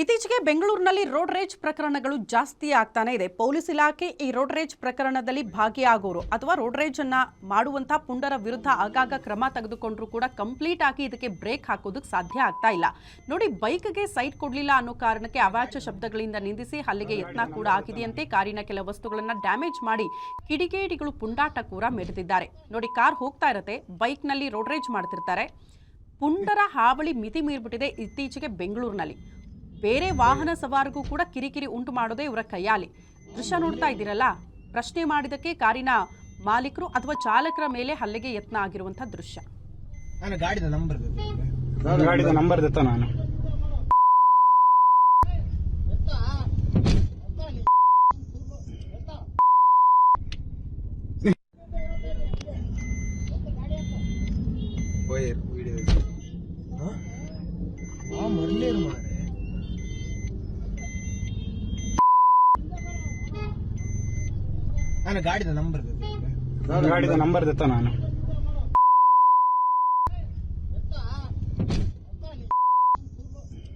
ಇತ್ತೀಚೆಗೆ ಬೆಂಗಳೂರಿನಲ್ಲಿ ರೋಡ್ ರೇಜ್ ಪ್ರಕರಣಗಳು ಜಾಸ್ತಿ ಆಗ್ತಾನೆ ಇದೆ. ಪೊಲೀಸ್ ಇಲಾಖೆ ಈ ರೋಡ್ ರೇಜ್ ಪ್ರಕರಣದಲ್ಲಿ ಭಾಗಿಯಾಗೋರು. ಅಥವಾ ರೋಡ್ ರೇಜ್ ಅನ್ನ ಮಾಡುವಂತಹ ಪುಂಡರ ವಿರುದ್ಧ ಆಗಾಗ ಕ್ರಮ ತೆಗೆದುಕೊಂಡ್ರು ಕೂಡ ಕಂಪ್ಲೀಟ್ ಆಗಿ ಇದಕ್ಕೆ ಬ್ರೇಕ್ ಹಾಕೋದಕ್ಕೆ ಸಾಧ್ಯ ಆಗ್ತಾ ಇಲ್ಲ. ನೋಡಿ, ಬೈಕ್ಗೆ ಸೈಟ್ ಕೊಡ್ಲಿಲ್ಲ ಅನ್ನೋ ಕಾರಣಕ್ಕೆ ಅವಾಚ್ಯ ಶಬ್ದಗಳಿಂದ ನಿಂದಿಸಿ ಹಲ್ಲೆಗೆ ಯತ್ನ ಕೂಡ ಆಗಿದೆಯಂತೆ. ಕಾರಿನ ಕೆಲ ವಸ್ತುಗಳನ್ನ ಡ್ಯಾಮೇಜ್ ಮಾಡಿ ಕಿಡಿಗೇಡಿಗಳು ಪುಂಡಾಟ ಕೂಡ ಮೆರೆದಿದ್ದಾರೆ. ನೋಡಿ, ಕಾರ್ ಹೋಗ್ತಾ ಇರತ್ತೆ, ಬೈಕ್ನಲ್ಲಿ ರೋಡ್ ರೇಜ್ ಮಾಡ್ತಿರ್ತಾರೆ. ಪುಂಡರ ಹಾವಳಿ ಮಿತಿ ಮೀರಿಬಿಟ್ಟಿದೆ ಇತ್ತೀಚೆಗೆ ಬೆಂಗಳೂರಿನಲ್ಲಿ. ಬೇರೆ ವಾಹನ ಸವಾರಿಗೂ ಕೂಡ ಕಿರಿಕಿರಿ ಉಂಟು ಮಾಡೋದೇ ಇವರ ಕೈಯಾಲಿ. ದೃಶ್ಯ ನೋಡ್ತಾ ಇದ್ದೀರಲ್ಲ? ಪ್ರಶ್ನೆ ಮಾಡಿದಕ್ಕೆ ಕಾರಿನ ಮಾಲೀಕರು ಅಥವಾ ಚಾಲಕರ ಮೇಲೆ ಹಲ್ಲೆಗೆ ಯತ್ನ ಆಗಿರುವಂತಹ ದೃಶ್ಯ. ನಾನು ಗಾಡಿದ ನಂಬರ್ ಗಾಡಿದ ನಂಬರ್ ದತ್ತ ನಾನು? ವಿಡಿಯೋ ಆ? ಮರ್ಲೇರು ನಾನು ಗಾಡಿದ ನಂಬರ್ ಗಾಡಿದ ನಂಬರ್ ದತ್ತ ನಾನು?